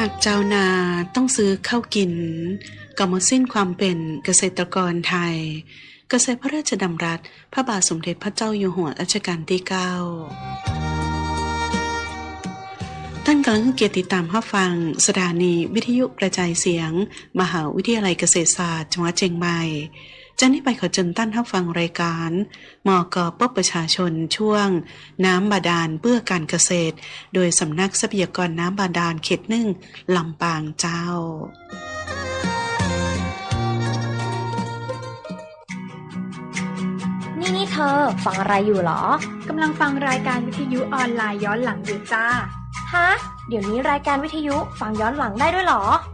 ากเจ้านาต้องซื้อข้าวกิน ก็หมดสิ้นความเป็นเกษตรกรไทย เกษตรพระราชดำรัส พระบาทสมเด็จพระเจ้าอยู่หัวรัชกาลที่9ท่านกำลังเกียรติตามรับฟัง สถานีวิทยุกระจายเสียง มหาวิทยาลัยเกษตรศาสตร์จังหวัดเชียงใหม่ จะนี้ไปขอเชิญท่านรับฟังรายการมอกปปประชาชนช่วง น้ำบาดาลเพื่อการเกษตร โดยสำนักทรัพยากรน้ำบาดาลเขตหนึ่งลำปางเจ้านี่นี่เธอ ฟังอะไรอยู่เหรอกำลังฟังรายการวิทยุออนไลน์ย้อนหลังอยู่จ้า ฮะ เดี๋ยวนี้รายการวิทยุฟังย้อนหลังได้ด้วยเหรอใ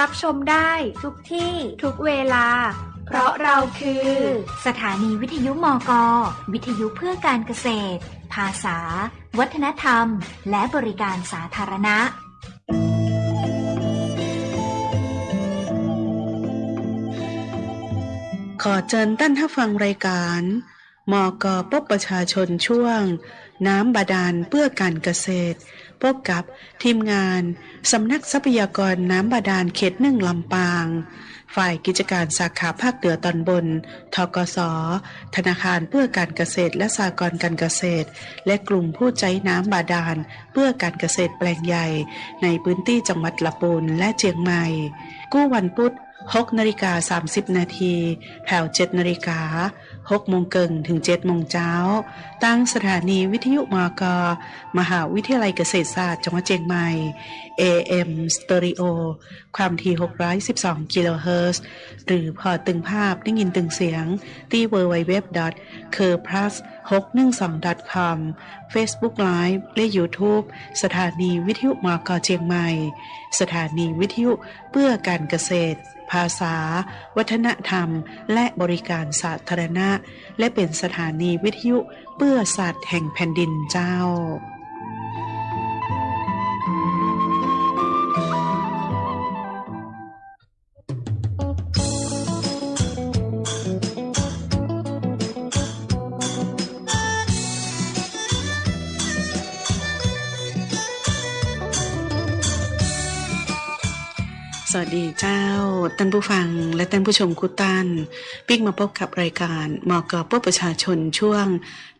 รับชมได้ทุกที่ทุกเวลา เพราะเราคือ สถานีวิทยุมก วิทยุเพื่อการเกษตร ภาษา วัฒนธรรม และบริการสาธารณะขอเชิญท่านรับฟังรายการ มกปปประชาชนช่วง น้ำบาดาลเพื่อการเกษตร พบกับทีมงานสำนักทรัพยากรน้ำบาดาลเขตหนึ่งลำปาง ฝ่ายกิจการสาขาภาคเหนือตอนบน ทกส ธนาคารเพื่อการเกษตรและสหกรณ์การเกษตร และกลุ่มผู้ใจน้ำบาดาลเพื่อการเกษตรแปลงใหญ่ ในพื้นที่จังหวัดละปูนและเจียงใหม่ กู้วันพุธ6นาฬิกา30นาทีแถว7นาฬิกา 6โมงเกิงถึง7โมงเช้า ตั้งสถานีวิทยุมก มหาวิทยาลัยเกษตรศาสตร์จังหวัดเชียงใหม่ AM Stereo ความถี่ 612 กิโลเฮิรตซ์หรือพอตึงภาพได้ยินตึงเสียง ที่ www c u r p l u s 612 com Facebook Live และ YouTube สถานีวิทยุมก เชียงใหม่ สถานีวิทยุเพื่อการเกษตร ภาษา วัฒนธรรม และบริการสาธารณะ และเป็นสถานีวิทยุเพื่อสัตว์แห่งแผ่นดินเจ้า ดีเจ้าท่านผู้ฟังและท่านผู้ชมคุตันปิ๊กมาพบกับรายการมอกปประชาชนช่วง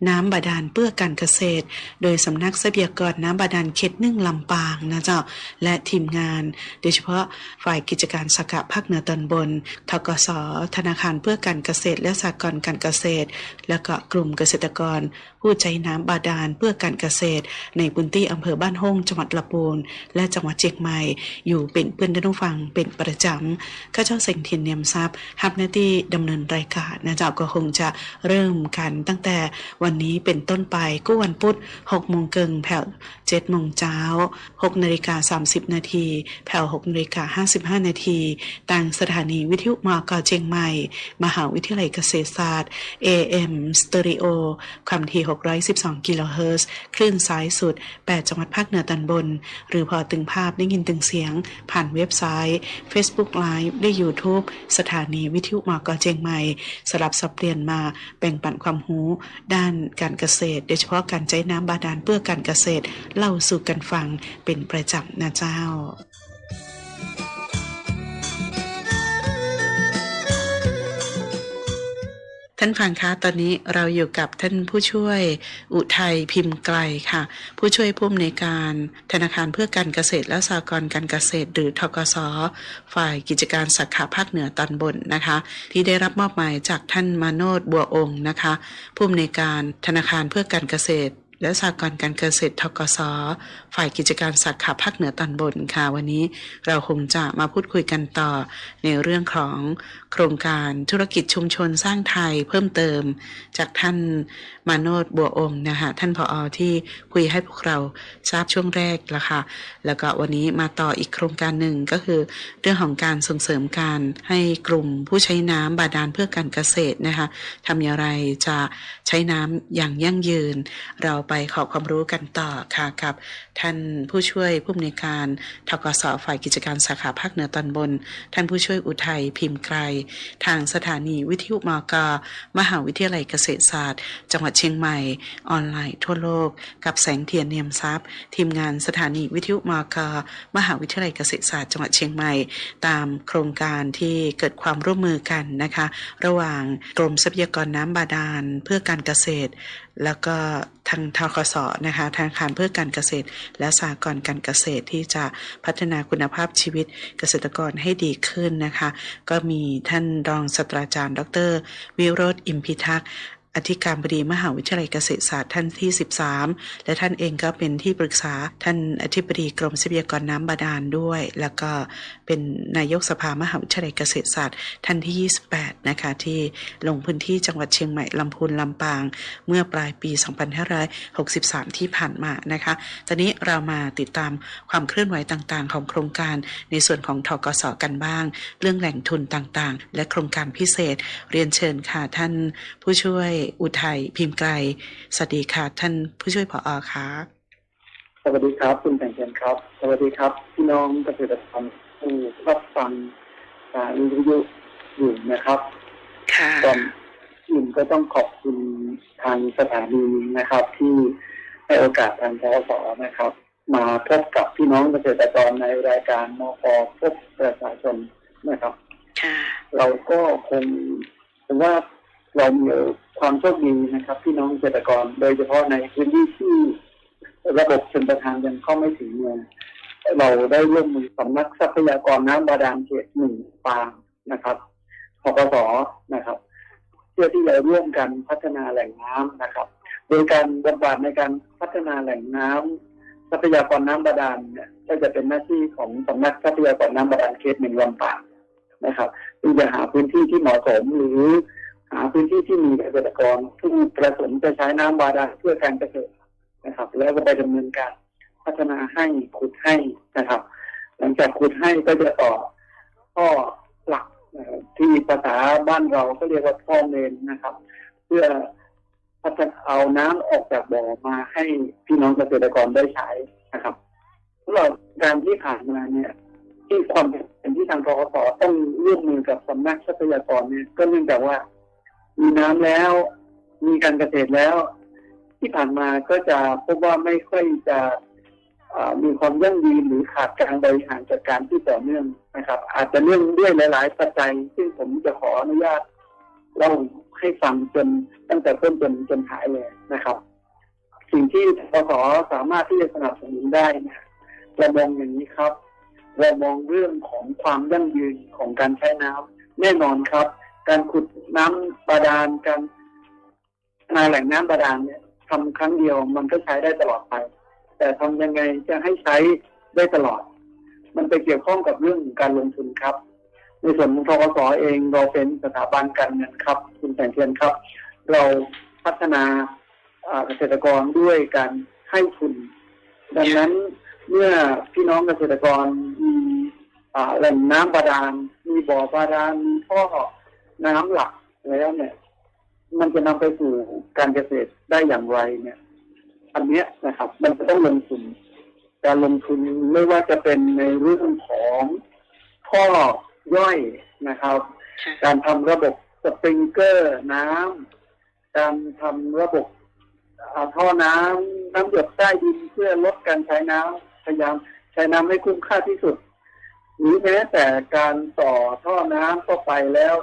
น้ำบาดาลเพื่อการเกษตร โดยสำนักทรัพยากรน้ำบาดาลเขตหนึ่งลำปางนะเจ้าและทีมงาน โดยเฉพาะฝ่ายกิจการสกัภาคเหนือตอนบนทกสธนาคารเพื่อการเกษตร และสหกรณ์การเกษตร และก็กลุ่มเกษตรกร ผู้ใจน้ำบาดาลเพื่อการเกษตร ในพื้นที่อำเภอบ้านห้องจังหวัดละปูนและจังหวัดเชียงใหม่อยู่เป็นเพื่อนท่านผู้ฟังเป็นประจำข้าเจ้าเซ็งเทียนเนียมทรัพย์ฮับหน้าที่ดำเนินรายการนะเจ้าก็คงจะเริ่มกันตั้งแต่วันนี้เป็นต้นไปก็วันพุธ6โมงเกิงแผ่ว7โมงเช้า6นาฬิกา30 นาทีแผ่ว6นาฬิกา55 นาทีต่างสถานีวิทยุมอกเชียงใหม่ มหาวิทยาลัยเกษตรศาสตร์ AM Stereo ความถี่ 612 กิโลเฮิรตซ์คลื่นสายสุด 8 จังหวัดภาคเหนือตอนบน หรือพอตึงภาพได้ยินตึงเสียง ผ่านเว็บไซต์ Facebook Live ได้ YouTube สถานีวิทยุมอกเชียงใหม่ สลับสับเปลี่ยนมาแบ่งปันความรู้ด้านการเกษตร โดยเฉพาะการใช้น้ำบาดาลเพื่อการเกษตร เล่าสู่กันฟังเป็นประจำนะเจ้า ท่านฟังคะตอนนี้เราอยู่กับท่านผู้ช่วยอุทัยพิมพ์ไกลค่ะ ผู้ช่วยผู้อำนวยการธนาคารเพื่อการเกษตรและสหกรณ์การเกษตร หรือทกสฝ่ายกิจการสาขาภาคเหนือตอนบนนะคะ ที่ได้รับมอบหมายจากท่านมาโนดบัวองค์นะคะ ผู้อำนวยการธนาคารเพื่อการเกษตรและสหกรณ์การเกษตรทกสฝ่ายกิจการสาขาภาคเหนือตอนบนค่ะ วันนี้เราคงจะมาพูดคุยกันต่อในเรื่องของ ครงการธุรกิจชุมชนสร้างไทยเพิ่มเติม จากท่านมาโนดบัวองค์นะคะท่านผออที่คุยให้พวกเราทราบช่วงแรกแล้วค่ะแล้วก็วันนี้มาต่ออีกโครงการหนึ่งก็คือ เรื่องของการส่งเสริมการให้กลุ่มผู้ใช้น้ำบาดาลเพื่อการเกษตรนะคะทำอย่างไรจะใช้น้ำอย่างยั่งยืน เราไปขอความรู้กันต่อค่ะกับ ท่านผู้ช่วยผู้อำนวยการทกสฝ่ายกิจการสาขาภาคเหนือตอนบน ท่านผู้ช่วยอุทัยพิมพ์ไกรทางสถานีวิทยุมกมหาวิทยาลัยเกษตรศาสตร์ จังหวัดเชียงใหม่ ออนไลน์ทั่วโลก กับแสงเทียนเนียมทรัพย์ ทีมงานสถานีวิทยุมกมหาวิทยาลัยเกษตรศาสตร์จังหวัดเชียงใหม่ ตามโครงการที่เกิดความร่วมมือกันนะคะ ระหว่างกรมทรัพยากรน้ำบาดาลเพื่อการเกษตร แล้วก็ทางทกสนะคะธนาคารเพื่อการเกษตร และสหกรณ์การเกษตรที่จะพัฒนาคุณภาพชีวิตเกษตรกรให้ดีขึ้นนะคะ ก็มีท่านรองศาสตราจารย์ ดร วิโรธอิมพิทักษ์ อธิการบดีมหาวิทยาลัยเกษตรศาสตร์ท่านที่ 13 และท่านเองก็เป็นที่ปรึกษาท่านอธิบดีกรมทรัพยากรน้ำบาดาลด้วย แล้วก็เป็นนายกสภามหาวิทยาลัยเกษตรศาสตร์ท่านที่ 28 นะคะ ที่ลงพื้นที่จังหวัดเชียงใหม่ลำพูนลำปาง เมื่อปลายปี 2563 ที่ผ่านมานะคะ ตอนนี้เรามาติดตามความเคลื่อนไหวต่างๆ ของโครงการในส่วนของทกสกันบ้าง เรื่องแหล่งทุนต่างๆ และโครงการพิเศษ เรียนเชิญค่ะท่านผู้ช่วยอุทัยพิมพ์ไกรสวัสดีค่ะ ท่านผู้ช่วยผอค่ะสวัสดีครับ คุณแต่งเทียนครับ สวัสดีครับ พี่น้องเกษตรกรผู้รับฟังสารวิทยุอยู่นะครับค่ะก่อนอื่นก็ต้องขอบคุณทางสถานีนะครับ ที่ให้โอกาสทางทสนะครับ มาพบกับพี่น้องเกษตรกรในรายการมพพบประชาชนนะครับค่ะเราก็คงผมว่า เรามีความโชคดีนะครับ พี่น้องเกษตรกร โดยเฉพาะในพื้นที่ที่ระบบชนประทานยังเข้าไม่ถึงเมืองเราได้ร่วมมือสำนักทรัพยากรน้ำบาดาลเขตหนึ่งปางนะครับพกสนะครับเพื่อที่จะร่วมกันพัฒนาแหล่งน้ำนะครับ โดยการบทบาทในการพัฒนาแหล่งน้ำทรัพยากรน้ำบาดาลเนี่ยก็จะเป็นหน้าที่ของสำนักทรัพยากรน้ำบาดาลเขตหนึ่งลำปางนะครับซึ่จะหาพื้นที่ที่เหมาะสมหรือ หาพื้นที่ที่มีเกษตรกรที่ประสงค์จะใช้น้ำบาดาลเพื่อการเกษตรนะครับ แล้วก็ไปดำเนินการพัฒนาให้ขุดให้นะครับ หลังจากขุดให้ก็จะต่อท่อหลักที่ภาษาบ้านเราก็เรียกว่าท่อเมนนะครับ เพื่อพัฒนาเอาน้ำออกจากบ่อมาให้พี่น้องเกษตรกรได้ใช้นะครับสำหรับการที่ผ่านมาเนี่ยที่ความเป็นที่ทางกรกสต้องร่วมมือกับสำนักทรัพยากรเนี่ยก็เนื่องจากว่า มีน้ำแล้ว มีการเกษตรแล้ว ที่ผ่านมาก็จะพบว่าไม่ค่อยจะมีความยั่งยืนหรือขาดการบริหารจัดการที่ต่อเนื่องนะครับ อาจจะเนื่องด้วยหลาย ๆ ปัจจัย ซึ่งผมจะขออนุญาตเล่าให้ฟังจนตั้งแต่ต้นจนจนท้ายเลยนะครับ สิ่งที่กสสามารถที่จะสนับสนุนได้นี่ยเรามองอย่างนี้ครับ เรามองเรื่องของความยั่งยืนของการใช้น้ำแน่นอนครับ การขุดน้ำบาดาลการนาแหล่งน้ำบาดาลเนี่ยทำครั้งเดียวมันก็ใช้ได้ตลอดไป แต่ทำยังไงจะให้ใช้ได้ตลอด มันไปเกี่ยวข้องกับเรื่องของการลงทุนครับ ในส่วนของทกสเองเราเป็นสถาบันการเงินครับ คุณแสงเทียนครับ เราพัฒนาอ่าเกษตรกรด้วยการให้ทุน ดังนั้นเมื่อพี่น้องเกษตรกรมีอ่าแหล่งน้ำบาดาลมีบ่อบาดาลมีท่อ น้ำหลักแล้วเนี่ย มันจะนำไปสู่การเกษตรได้อย่างไรเนี่ย อันเนี้ยนะครับ มันจะต้องลงทุนการลงทุนไม่ว่าจะเป็นในเรื่องของท่อย่อยนะครับ การทำระบบสปริงเกอร์น้ำการทำระบบอ่าท่อน้ำน้ำหยดใต้ดินเพื่อลดการใช้น้ำพยายามใช้น้ำให้คุ้มค่าที่สุดหรือแม้แต่การต่อท่อน้ำเข้าไปแล้ว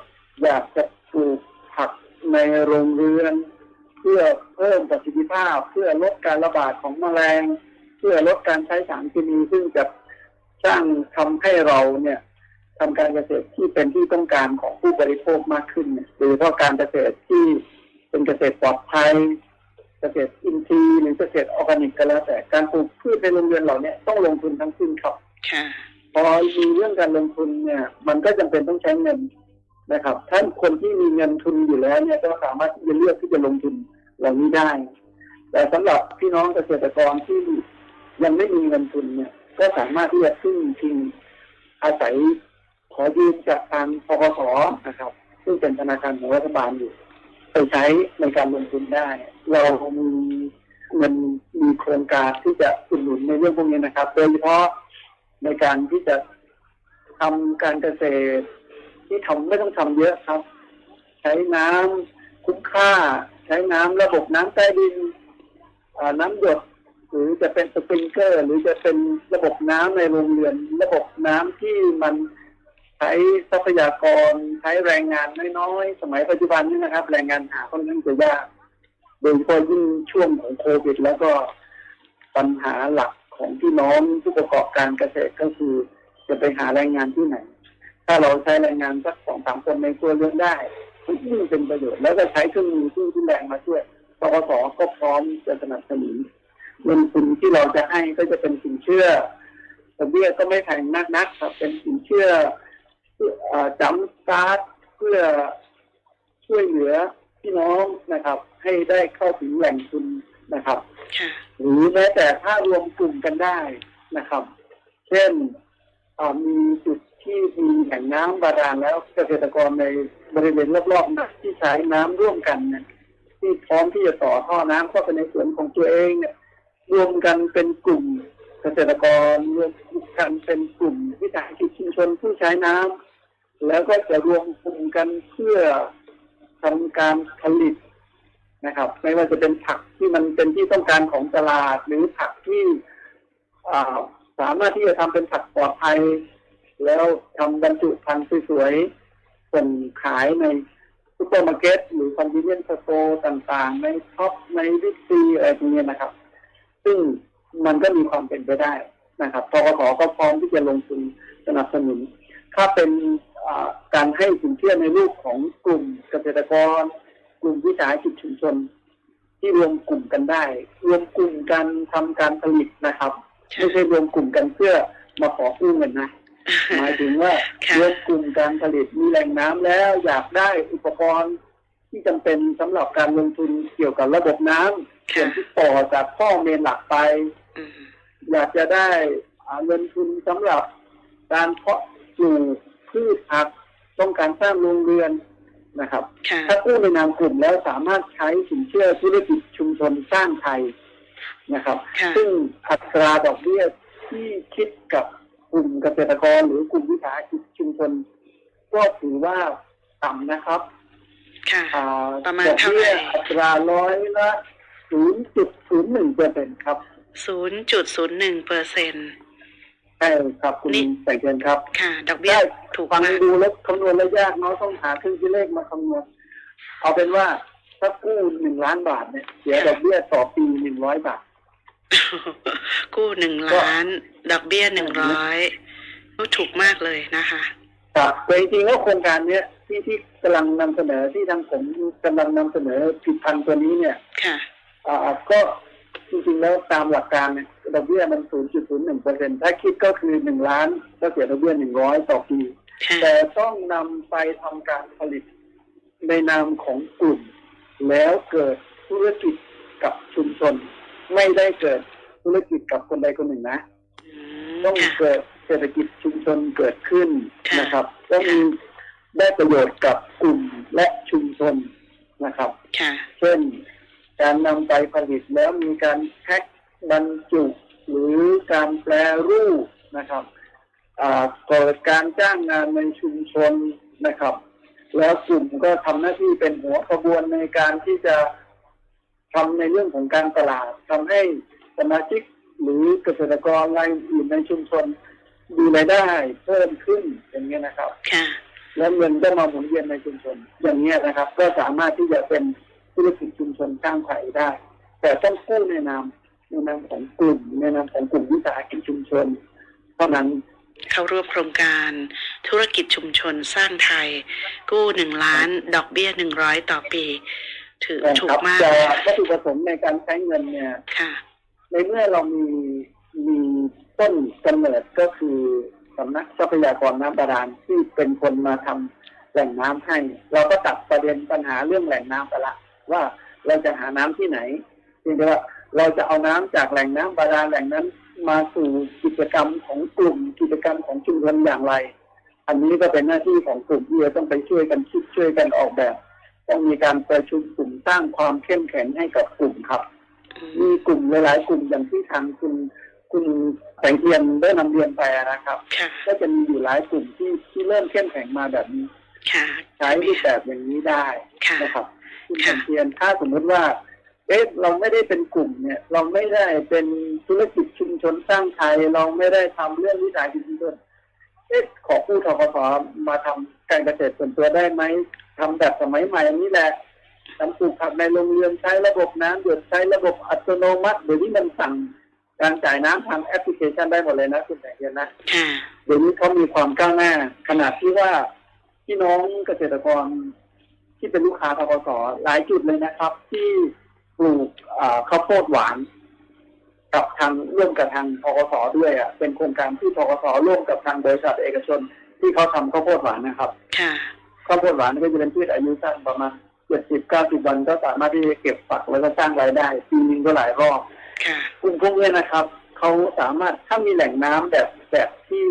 อยากจะปลูกผักในโรงเรือน เพื่อเพิ่มประสิทธิภาพ เพื่อลดการระบาดของแมลง เพื่อลดการใช้สารเคมีซึ่งจะสร้างทำให้เราเนี่ยทำการเกษตรที่เป็นที่ต้องการของผู้บริโภคมากขึ้นเนี่ยโดยเฉพาะการเกษตรที่เป็นเกษตรปลอดภัย เกษตรอินทรีย์หรือเกษตรออร์แกนิกก็แล้วแต่การปลูกพืชในโรงเรือนเหล่านี้ต้องลงทุนทั้งสิ้นครับค่ะพอมีเรื่องการลงทุนเนี่ย มันก็จำเป็นต้องใช้เงิน นะครับ ท่านคนที่มีเงินทุนอยู่แล้วเนี่ยก็สามารถที่จะเลือกที่จะลงทุนเหล่านี้ได้ แต่สำหรับพี่น้องเกษตรกรที่ยังไม่มีเงินทุนเนี่ย ก็สามารถที่จะพึ่งพิงอาศัยขอยืมจากทางพกสนะครับ ซึ่งเป็นธนาคารของรัฐบาลอยู่ไปใช้ในการลงทุนได้ เรามีเงินมีโครงการที่จะอุดหนุนในเรื่องพวกนี้นะครับ โดยเฉพาะในการที่จะทำการเกษตร ที่ทำไม่ต้องทำเยอะครับ ใช้น้ำคุ้มค่า ใช้น้ำระบบน้ำใต้ดินน้ำหยดหรือจะเป็นสปริงเกอร์ หรือจะเป็นระบบน้ำในโรงเรือน ระบบน้ำที่มันใช้ทรัพยากรใช้แรงงานน้อยๆสมัยปัจจุบันนี้นะครับ แรงงานหาค่อนข้างจะยากโดยเฉพาะยิ่งช่วงของโควิด แล้วก็ปัญหาหลักของพี่น้องผู้ประกอบการเกษตรก็คือจะไปหาแรงงานที่ไหน ถ้าเราใช้แรงงานสักสองสามคนในครัวเรือนได้ยิ่งเป็นประโยชน์แล้วก็ใช้เครื่องมือที่ที่แรงมาช่วยปปสก็พร้อมจะสนับสนุนเงินทุนที่เราจะให้ก็จะเป็นสินเชื่อดอกเบี้ยก็ไม่แพงนักนักครับ เป็นสินเชื่อเพื่อเอ่อจำสตาร์ทเพื่อช่วยเหลือพี่น้องนะครับ ให้ได้เข้าถึงแหล่งทุนนะครับค่ะหรือแม้แต่ถ้ารวมกลุ่มกันได้นะครับ เช่นอ่ามีจุด ที่มีแหล่งน้ำบาดาลแล้วเกษตรกรในบริเวณรอบๆนะที่ใช้น้ำร่วมกันเนี่ยที่พร้อมที่จะต่อท่อน้ำเข้าไปในสวนของตัวเองเนี่ยรวมกันเป็นกลุ่มเกษตรกรรวมกันเป็นกลุ่มวิสาหกิจชุมชนผู้ใช้น้ำแล้วก็จะรวมกลุ่มกันเพื่อทำการผลิตนะครับ ไม่ว่าจะเป็นผักที่มันเป็นที่ต้องการของตลาดหรือผักที่สามารถที่จะทำเป็นผักปลอดภัย แล้วทำบรรจุภัณฑ์สวยๆส่งขายในซุปเปอร์มาร์เก็ตหรือคอนดิเนียนสโตร์ต่างๆ ในท็อปในวิกซีอะไรพวกนี้นะครับ ซึ่งมันก็มีความเป็นไปได้นะครับทกสก็พร้อมที่จะลงทุนสนับสนุน ถ้าเป็นการให้สินเชื่อในรูปของกลุ่มเกษตรกร กลุ่มวิสาหกิจชุมชน ที่รวมกลุ่มกันได้ รวมกลุ่มกันทำการผลิตนะครับ ไม่ใช่รวมกลุ่มกันเพื่อมาขอกู้เงินนะ หมายถึงว่าค่ะรวมกลุ่มการผลิตมีแหล่งน้ำแล้ว อยากได้อุปกรณ์ที่จำเป็นสำหรับการลงทุนเกี่ยวกับระบบน้ำส่วนที่ต่อจากข้อเมนหลักไปอืมอยากจะได้อ่าเงินทุนสำหรับการเพาะปลูกพืชผักต้องการสร้างโรงเรือนนะครับค่ะถ้ากู้ในนามกลุ่มแล้วสามารถใช้สินเชื่อธุรกิจชุมชนสร้างไทยนะครับค่ะซึ่งอัตราดอกเบี้ยที่คิดกับ กลุ่มเกษตรกรหรือกลุ่มวิสาหกิจชุมชนก็ถือว่าต่ำนะครับค่ะอ่าประมาณดอกเท่าไหร่เบี้ยอัตราร้อยละศูนย์จุดศูนย์หนึ่งเปอร์เซ็นครับศูนย์จุดศูนย์หนึ่งเปอร์เซ็นใช่ครับคุณนี่แต่งเชิญครับ ค่ะ ดอกเบี้ยได้ถูกฟังมากดูแล้วคำนวณแล้วยากเนาะต้องหาเครื่องคิดเลขมาคำนวณเอาเป็นว่าถ้ากู้หนึ่งล้านบาทเนี่ยเสียดอกเบี้ยต่อปีหนึ่งร้อยบาท กู้หนึ่งล้าน ดอกเบี้ยหนึ่งร้อยถูกมากเลยนะคะครับแต่จริงๆแล้วโครงการเนี้ยที่ที่กำลังนำเสนอที่ทางผมกำลังนำเสนอผลิตภัณฑ์ตัวนี้เนี่ยค่ะอ่าก็จริงๆแล้วตามหลักการเนี่ยดอกเบี้ยมัน 0.01เปอร์เซ็นถ้าคิดก็คือหนึ่งล้านก็เสียดอกเบี้ยหนึ่งร้อยต่อปีค่ะแต่ต้องนำไปทำการผลิตในนามของกลุ่ม แล้วเกิดธุรกิจกับชุมชน ไม่ได้เกิดธุรกิจกับคนใดคนหนึ่งนะอืมต้องค่ะเกิดเศรษฐกิจชุมชนเกิดขึ้นค่ะนะครับ ต้องมีได้ประโยชน์กับกลุ่มและชุมชนนะครับค่ะเช่น การนำไปผลิตแล้วมีการแพ็คบรรจุหรือการแปรรูปนะครับอ่าเกิดการจ้างงานในชุมชนนะครับ แล้วกลุ่มก็ทำหน้าที่เป็นหัวขบวนในการที่จะ ทำในเรื่องของการตลาดทำให้สมาชิกหรือเกษตรกรรายอื่นในชุมชนมีรายได้เพิ่มขึ้นอย่างเงี้ยนะครับค่ะแล้วเงินก็มาหมุนเวียนในชุมชน อย่างนี้ยนะครับ ก็สามารถที่จะเป็นธุรกิจชุมชนสร้างไข่ได้ แต่ต้องกู้ในนามในนามของกลุ่มในนามของกลุ่มวิสาหกิจชุมชนเท่านั้นเข้าร่วมโครงการธุรกิจชุมชนสร้างไทย กู้หนึ่งล้าน ดอกเบี้ยหนึ่งร้อยต่อปี ถือนะถูครักบมากแต่วัตถุประสงค์ในการใช้เงินเนี่ยค่ะในเมื่อเรามีมีต้นกำเนิดก็คือสำนักทรัพยากรน้ำบาดาลที่เป็นคนมาทำแหล่งน้ำให้ เราก็ตัดประเด็นปัญหาเรื่องแหล่งน้ำไปละ ว่าเราจะหาน้ำที่ไหนเพียงแต่ว่าเราจะเอาน้ำจากแหล่งน้ำบาดาลแหล่งนั้น มาสู่กิจกรรมของกลุ่มกิจกรรมของชุมชนอย่างไร อันนี้ก็เป็นหน้าที่ของกลุ่มที่จะต้องไปช่วยกันคิดช่วยกันออกแบบ ต้องมีการประชุมกลุ่มสร้างความเข้มแข็งให้กับกลุ่มครับ มีกลุ่มหลายๆกลุ่มอย่างที่ทางคุณคุณแสงเทียนได้นำเรียนไปนะครับค่ะก็จะมีอยู่หลายกลุ่มที่ที่เริ่มเข้มแข็งมาแบบนี้ค่ะใช้รูปแบบอย่างนี้ได้ค่ะนะครับ คุณค่ะแสงเทียนถ้าสมมติว่าเอ๊ะเราไม่ได้เป็นกลุ่มเนี่ย เราไม่ได้เป็นธุรกิจชุมชนสร้างไทยเราไม่ได้ทำเรื่องวิสาหกิจชุมชนเอ๊ะขอผู้ทกศมาทำการเกษตรส่วนตัวได้ไหม ทำแบบสมัยใหม่นี้แหละทำปลูกผักในโรงเรือนใช้ระบบน้ำหยดใช้ระบบอัตโนมัติเดี๋ยวนี้มันสั่งการจ่ายน้ำทางแอปพลิเคชันได้หมดเลยนะคุณแสงเทียนนะเดี๋ยวนี้เขามีความก้าวหน้า ขนาดที่ว่าพี่น้องเกษตรกรที่เป็นลูกค้าทกสหลายจุดเลยนะครับ ที่ปลูกข้าวโพดหวาน กับทางร่วมกับทางทกสด้วยอะเป็นโครงการที่ทกสร่วมกับทางบริษัทเอกชน ที่เขาทำข้าวโพดหวานนะครับ ค่ะ ข้าวโพดหวานก็จะเป็นพืชอายุสั้นประมาณเจ็ดสิบเก้าสิบวันก็สามารถที่จะเก็บฝักแล้วก็สร้างรายได้ปีนึงก็หลายรอบค่ะกลุ่มพวกนี้นะครับเขาสามารถถ้ามีแหล่งน้ำแบบแบบที่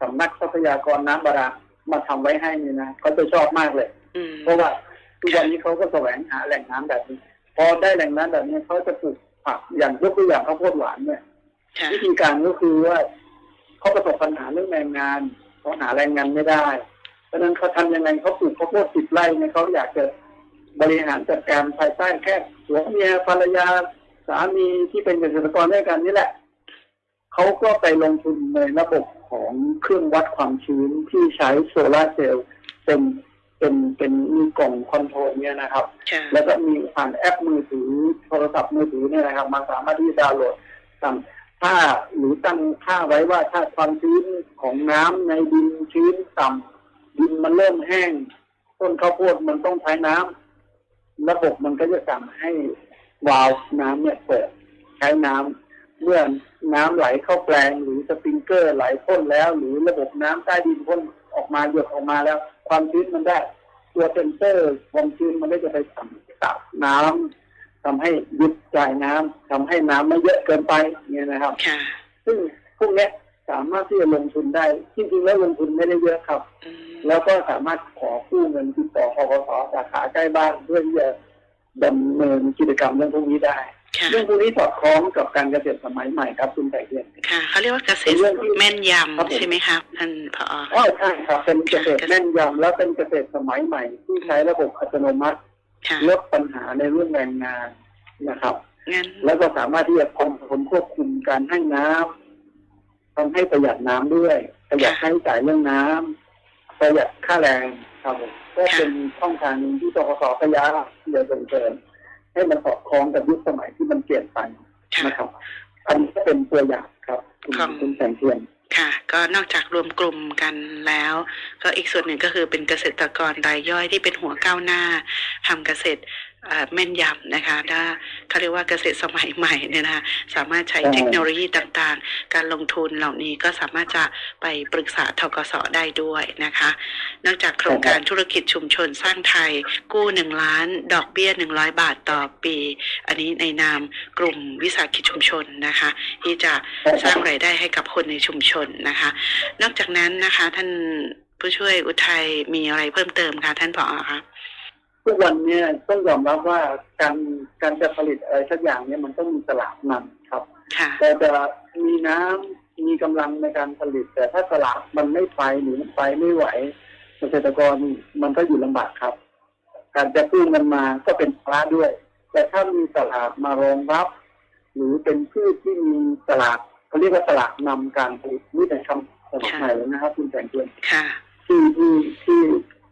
สำนักทรัพยากรน้ำบาดาลมาทำไว้ให้นี่นะเขาจะชอบมากเลยอืมเพราะว่าทุกวันนี้เขาก็แสวงหาแหล่งน้ำแบบนี้ พอได้แหล่งน้ำแบบนี้เขาจะปลูกผักอย่างยกตัวอย่างข้าวโพดหวานเนี่ยค่ะวิธีการก็คือว่าเขาประสบปัญหาเรื่องแรงงานเขาหาแรงงานไม่ได้ เพราะฉะนั้นเขาทำยังไงเขาปลูกข้าวโพดสิบไร่เนี่ยเขาอยากจะบริหารจัดการภายใต้แค่หัวเมียภรรยาสามีที่เป็นเกษตรกรด้วยกันนี่แหละเขาก็ไปลงทุนในระบบของเครื่องวัดความชื้นที่ใช้โซลาร์เซลล์เป็นเป็นเป็นมีกล่องคอนโทรลเนี่ยนะครับค่ะแล้วก็มีผ่านแอปมือถือโทรศัพท์มือถือเนี่ยนะครับมันสามารถที่จะดาวน์โหลดสั่งค่าหรือตั้งค่าไว้ว่าถ้าความชื้นของน้ำในดินชื้นต่ำ ดินมันเริ่มแห้ง ต้นข้าวโพดมันต้องใช้น้ำระบบมันก็จะสั่งให้วาล์วน้ำเนี่ยเปิดใช้น้ำเมื่อน้ำไหลเข้าแปลงหรือสปริงเกอร์ไหลพ่นแล้ว หรือระบบน้ำใต้ดินพ่นออกมาหยดออกมาแล้ว ความชื้นมันได้ ตัวเซนเซอร์ความชื้นมันก็จะไปสั่งตับน้ำทำให้หยุดจ่ายน้ำทำให้น้ำไม่เยอะเกินไปเนี่ยนะครับค่ะซึ่งพวกเนี้ย สามารถที่จะลงทุนได้จริงๆแล้วลงทุนไม่ได้เยอะครับอืมแล้วก็สามารถขอกู้เงินติดต่อคกสสาขาใกล้บ้านเพื่อที่จะดำเนินกิจกรรมเรื่องพวกนี้ได้ค่ะเรื่องพวกนี้สอดคล้องกับการเกษตรสมัยใหม่ครับคุณไก่เทียนค่ะเขาเรียกว่าเกษตรเป็นเรื่องที่แม่นยครับผมำใช่ไหมครับท่านผออ๋อใช่ครับเป็นเกษตรแม่นยำและเป็นเกษตรสมัยใหม่ ที่ใช้ระบบอัตโนมัติค่ะลดปัญหาในเรื่องแรงงานนะครับงั้นแล้วก็สามารถที่จะควบคุมควบคุมการให้น้ำ ทำให้ประหยัดน้ำด้วย ประหยัดค่าใช้จ่ายเรื่องน้ำประหยัดค่าแรงครับผมก็เป็นช่องทางหนึ่งที่ตกสพยายามที่จะส่งเสริมให้มันสอดคล้องกับยุคสมัยที่มันเปลี่ยนไปค่ะนะครับอันนี้ก็เป็นตัวอย่างครับคุณครับคุณแสงเทียนค่ะก็นอกจากรวมกลุ่มกันแล้ว ก็อีกส่วนหนึ่งก็คือเป็นเกษตรกรรายย่อยที่เป็นหัวก้าวหน้าทำเกษตรเอ่อ แม่นยำนะคะถ้าเขาเรียกว่าเกษตรสมัยใหม่เนี่ยนะคะสามารถใช้ใช่เทคโนโลยีต่างๆ การลงทุนเหล่านี้ก็สามารถจะไปปรึกษาทกสได้ด้วยนะคะ นอกจากโครงการธุรกิจชุมชนสร้างไทย กู้หนึ่งล้าน ดอกเบี้ยหนึ่งร้อยบาทต่อปี อันนี้ในนามกลุ่มวิสาหกิจชุมชนนะคะ ที่จะสร้างรายได้ให้กับคนในชุมชนนะคะ นอกจากนั้นนะคะท่านผู้ช่วยอุทัยมีอะไรเพิ่มเติมคะท่านผอคะ ทุกวันเนี้ต้องยอมรับว่าการการจะผลิตอะไรสักอย่างเนี่ยมันต้องมีตลาดนำครับค่ะแต่จะมีน้ำมีกำลังในการผลิต แต่ถ้าตลาดมันไม่ไปหรือมันไปไม่ไหวเกษตรกรมันก็อยู่ลำบากครับ การจะกู้เงินมาก็เป็นภาระด้วย แต่ถ้ามีตลาดมารองรับ หรือเป็นพืชที่มีตลาดเขาเรียกว่าตลาดนำการผลิตนี่เป็นคำสมัยใหม่เลยนะครับ คุณแสงเทียนค่ะที่ที่ที่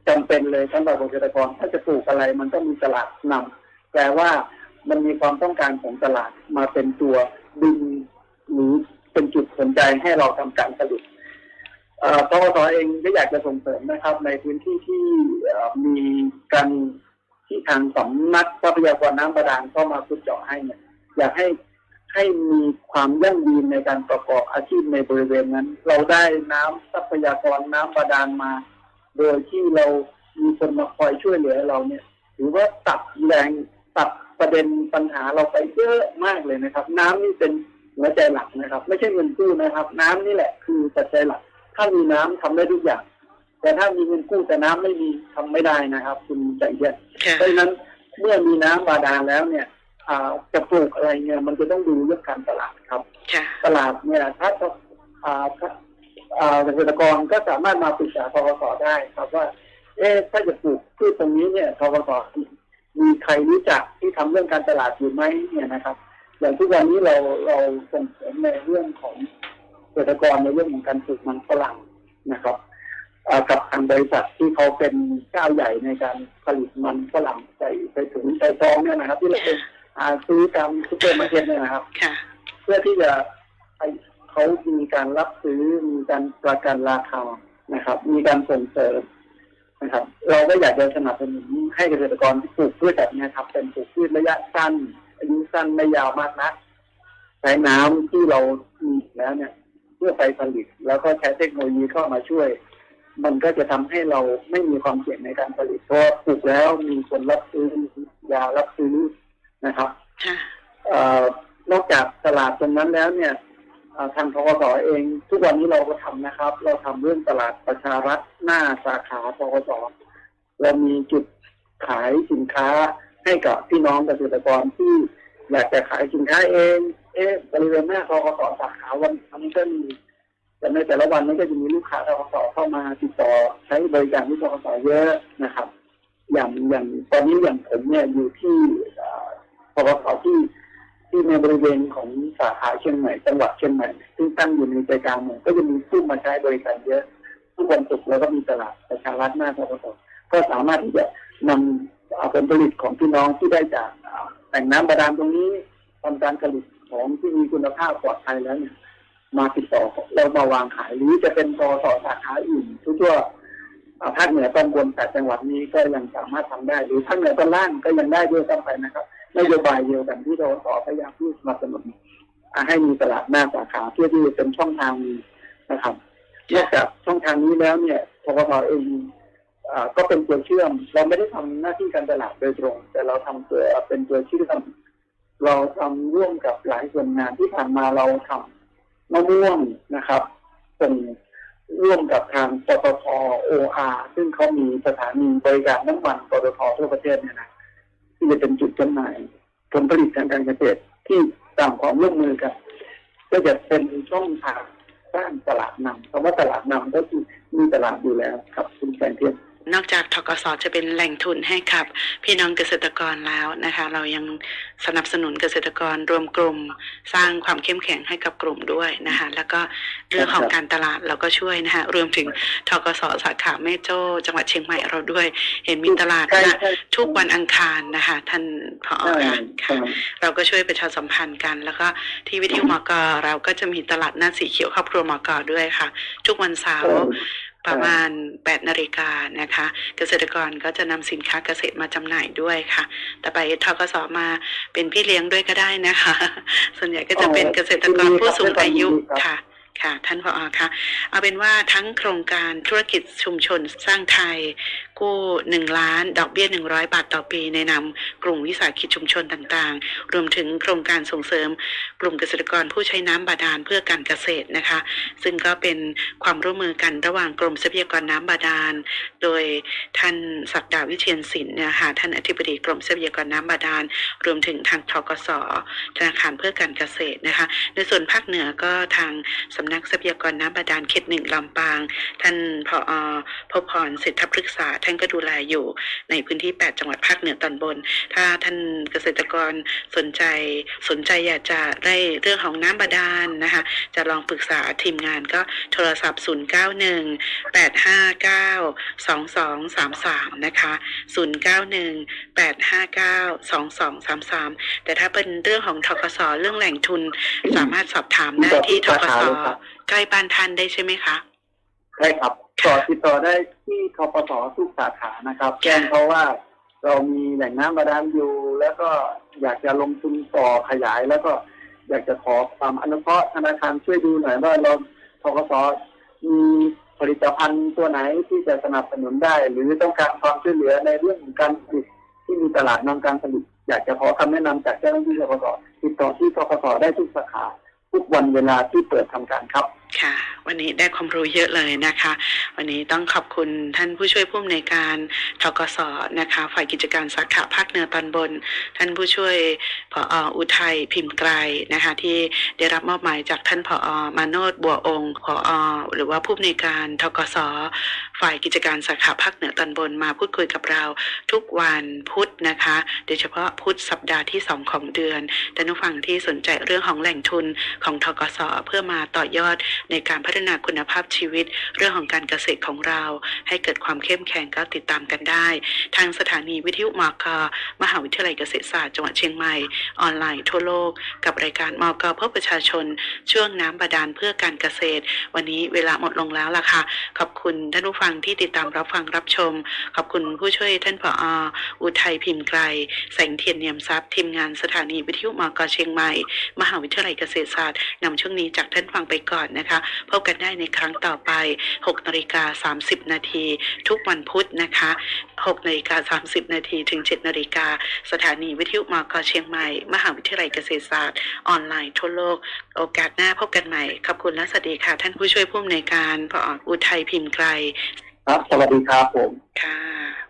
จำเป็นเลยสำหรับเกษตรกรถ้าจะปลูกอะไรมันต้องมีตลาดนำแปลว่ามันมีความต้องการของตลาดมาเป็นตัวดึงหรือเป็นจุดสนใจให้เราทำการผลิตเอ่อปตทเองก็อยากจะส่งเสริมนะครับ ในพื้นที่ที่มีการที่ทางสำนักทรัพยากรน้ำบาดาลเข้ามาขุดเจาะให้เนี่ยอยากให้ให้มีความยั่งยืนในการประกอบอาชีพในบริเวณนั้น เราได้น้ำทรัพยากรน้ำบาดาลมา โดยที่เรามีคนมาคอยช่วยเหลือเราเนี่ยถือว่าตัดแรงตัดประเด็นปัญหาเราไปเยอะมากเลยนะครับ น้ำนี่เป็นหัวใจหลักนะครับ ไม่ใช่เงินกู้นะครับ น้ำนี่แหละคือปัจจัยหลัก ถ้ามีน้ำทำได้ทุกอย่าง แต่ถ้ามีเงินกู้แต่น้ำไม่มีทำไม่ได้นะครับ คุณใจเย็นค่ะเพราะฉะนั้นเมื่อมีน้ำบาดาลแล้วเนี่ยอ่าจะปลูกอะไรเนี่ยมันจะต้องดูเรื่องการตลาดครับค่ะตลาดเนี่ยถ้าอ่าถ้าอ่า เกษตรกรก็สามารถมาปรึกษาทกสได้ครับว่า เอ๊ะถ้าจะปลูกพืชตรงนี้เนี่ยทกสมีใครรู้จักที่ทำเรื่องการตลาดอยู่ไหมเนี่ยนะครับ อย่างทุกวันนี้เราเราส่งเสริมในเรื่องของเกษตรกรในเรื่องของการปลูกมันฝรั่งนะครับอ่ากับทางบริษัทที่เขาเป็นเจ้าใหญ่ในการผลิตมันฝรั่งใส่ใส่ถุงใส่ซองเนี่ยนะครับ ที่เราไปหาซื้อตามซุปเปอร์มาร์เก็ตเนี่ยนะครับค่ะเพื่อที่จะให้ เขามีการรับซื้อมีการประกันราคานะครับ มีการส่งเสริมนะครับ เราก็อยากจะสนับสนุนให้เกษตรกรที่ปลูกพืชแบบนี้ครับ เป็นปลูกพืชระยะสั้น อายุสั้นไม่ยาวมากนะใช้น้ำที่เรามีแล้วเนี่ย เพื่อไปผลิต แล้วก็ใช้เทคโนโลยีเข้ามาช่วย มันก็จะทำให้เราไม่มีความเสี่ยงในการผลิตเพราะว่าปลูกแล้วมีคนรับซื้อมียารับซื้อนะครับค่ะเอ่อนอกจากตลาดตรงนั้นแล้วเนี่ยเอ่อ ทางทกสเอง ทุกวันนี้เราก็ทำนะครับ เราทำเรื่องตลาดประชารัฐหน้าสาขาทกสเรามีจุดขายสินค้าให้กับพี่น้องเกษตรกรที่อยากจะขายสินค้าเอง เอ๊ะบริเวณหน้าทกสสาขาวันนี้ก็มีแต่ในแต่ละวันนี้ก็จะมีลูกค้าทกสเข้ามาติดต่อใช้บริการที่ทกสเยอะนะครับ อย่างอย่างตอนนี้อย่างผมเนี่ยอยู่ที่ทกสที่ ที่ในบริเวณของสาขาเชียงใหม่จังหวัดเชียงใหม่ซึ่งตั้งอยู่ในใจกลางเมืองก็จะมีผู้มาใช้บริการเยอะทุกวันศุกร์แล้วก็มีตลาดประชารัฐหน้าทกศก็สามารถที่จะนำเอาผลผลิตของพี่น้องที่ได้จากแต่งน้ำบาดาลตรงนี้ทำการผลิตของที่มีคุณภาพปลอดภัยแล้วเนี่ยมาติดต่อแล้วมาวางขายหรือจะเป็นตสสาขาอื่นทั่วๆภาคเหนือตอนบนแต่จังหวัดนี้ก็ยังสามารถทำได้ หรือภาคเหนือตอนล่างก็ยังได้ด้วยซ้ำไปนะครับ นโยบายเดียวกันที่เราต่อพยายามที่สนับสนุนอ่าให้มีตลาดหน้าสาขาเพื่อที่จะเป็นช่องทางนี้นะครับนอกจากช่องทางนี้แล้วเนี่ยทกสเองก็เป็นตัวเชื่อม เราไม่ได้ทำหน้าที่การตลาดโดยตรง แต่เราทำตัวเป็นตัวเชื่อมเราทำร่วมกับหลายส่วนงานที่ผ่านมาเราทำมะม่วงนะครับเป็นร่วมกับทางปตทโออาซึ่งเขามีสถานีบริการน้ำมันปตททั่วประเทศเนี่ยนะ ที่จะเป็นจุดจำหน่าย ผลผลิตทางการเกษตรที่ต่างความร่วมมือกัน ก็จะเป็นช่องทางสร้างตลาดนำคำว่าตลาดนำก็คือมีตลาดอยู่แล้วครับคุณแสงเทียน นอกจากทกสจะเป็นแหล่งทุนให้กับ พี่น้องเกษตรกรแล้วนะคะ เรายังสนับสนุนเกษตรกรรวมกลุ่ม สร้างความเข้มแข็งให้กับกลุ่มด้วยนะคะ แล้วก็เรื่องของการตลาดเราก็ช่วยนะคะรวมถึงทกสสาขาแม่โจ้จังหวัดเชียงใหม่เราด้วย เห็นมีตลาดใช่นะใช่ทุกวันอังคารนะคะ ท่านผอใช่ค่ะใช่ค่ะเราก็ช่วยประชาสัมพันธ์กัน แล้วก็ที่วิทยุมกเราก็จะมีตลาดหน้าสีเขียวครอบครัวมกด้วยค่ะ ทุกวันเสาร์ ประมาณ 8นาฬิกานะคะ เกษตรกรก็จะนำสินค้าเกษตรมาจำหน่ายด้วยค่ะ แต่ไปทกสมาเป็นพี่เลี้ยงด้วยก็ได้นะคะ ส่วนใหญ่ก็จะเป็นเกษตรกรผู้สูงอายุค่ะค่ะท่านผออคะเอาเป็นว่าทั้งโครงการธุรกิจชุมชนสร้างไทย กู้หนึ่งล้านดอกเบี้ยหนึ่งร้อยบาทต่อปีในนามกลุ่มวิสาหกิจชุมชนต่างๆ รวมถึงโครงการส่งเสริมกลุ่มเกษตรกรผู้ใช้น้ำบาดาลเพื่อการเกษตรนะคะ ซึ่งก็เป็นความร่วมมือกันระหว่างกรมทรัพยากรน้ำบาดาล โดยท่านศักดาวิเชียนศิลป์นนะคะท่านอธิบดีกรมทรัพยากรน้ำบาดาล รวมถึงทางทกสธนาคารเพื่อการเกษตรนะคะ ในส่วนภาคเหนือก็ทางสำนักทรัพยากรน้ำบาดาลเขตหนึ่งลำปาง ท่านผอพพรเศรษฐพฤกษาท่านก็ดูแลอยู่ในพื้นที่ 8 จังหวัดภาคเหนือตอนบน ถ้าท่านเกษตรกรสนใจสนใจอยากจะได้เรื่องของน้ำบาดาลนะคะ จะลองปรึกษาทีมงานก็โทรศัพท์ 091 859 2233 นะคะ 091 859 2233 แต่ถ้าเป็นเรื่องของทกสเรื่องแหล่งทุนสามารถสอบถามได้ที่ทกสใกล้บ้านท่านได้ใช่ไหมคะ ใช่ครับ ต่อติดต่อได้ที่ทปสทุกสาขานะครับ แจ้งเขาว่า เรามีแหล่งน้ำบาดาลอยู่ แล้วก็อยากจะลงทุนต่อขยาย แล้วก็อยากจะขอความอนุเคราะห์ธนาคารช่วยดูหน่อยว่าเราทกสมีผลิตภัณฑ์ตัวไหนที่จะสนับสนุนได้ หรือต้องการความช่วยเหลือในเรื่องของการผลิตที่มีตลาดนำการผลิตอยากจะขอคำแนะนำจากเจ้าหน้าที่ทกสติดต่อที่ทกสได้ทุกสาขา ทุกวันเวลาที่เปิดทำการครับค่ะ วันนี้ได้ความรู้เยอะเลยนะคะ วันนี้ต้องขอบคุณท่านผู้ช่วยผู้อำนวยการทกสนะคะ ฝ่ายกิจการสาขาภาคเหนือตอนบน ท่านผู้ช่วยผออุทัยพิมพ์ไกรนะคะ ที่ได้รับมอบหมายจากท่านผอมาโนดบัวองค์ผอหรือว่าผู้อำนวยการทกสฝ่ายกิจการสาขาภาคเหนือตอนบนมาพูดคุยกับเราทุกวันพุธนะคะ โดยเฉพาะพุธสัปดาห์ที่ 2 ของเดือนท่านผู้ฟังที่สนใจเรื่องของแหล่งทุนของทกสเพื่อมาต่อยอดในการพัฒนาคุณภาพชีวิต เรื่องของการเกษตรของเรา ให้เกิดความเข้มแข็งก็ติดตามกันได้ ทางสถานีวิทยุมกมหาวิทยาลัยเกษตรศาสตร์จังหวัดเชียงใหม่ ออนไลน์ทั่วโลก กับรายการมกเพื่อประชาชน ช่วงน้ำบาดาลเพื่อการเกษตร วันนี้เวลาหมดลงแล้วล่ะค่ะ ขอบคุณท่านผู้ฟังที่ติดตามรับฟังรับชม ขอบคุณผู้ช่วยท่านผออุทัยพิมพ์ไกรแสงเทียนเนียมทรัพย์ทีมงานสถานีวิทยุมกเชียงใหม่ มหาวิทยาลัยเกษตรศาสตร์นำช่วงนี้จากท่านฟังไปก่อนนะคะพบกันได้ในครั้งต่อไป 6นาฬิกา30 นาทีทุกวันพุธนะคะ6นาฬิกา30 นาทีถึง 7นาฬิกาสถานีวิทยุมกเชียงใหม่ มหาวิทยาลัยเกษตรศาสตร์ ออนไลน์ทั่วโลก โอกาสหน้าพบกันใหม่ ขอบคุณและสวัสดีค่ะ ท่านผู้ช่วยผู้อำนวยการผออุทัยพิมพ์ไกรครับ สวัสดีครับผม ค่ะ